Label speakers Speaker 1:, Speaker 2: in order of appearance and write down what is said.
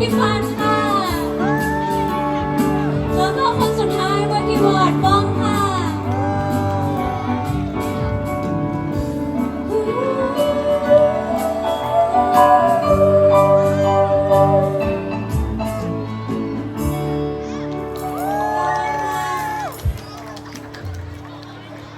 Speaker 1: พี่ฟันค่ะ แล้วก็คนสุดท้ายวันที่บอด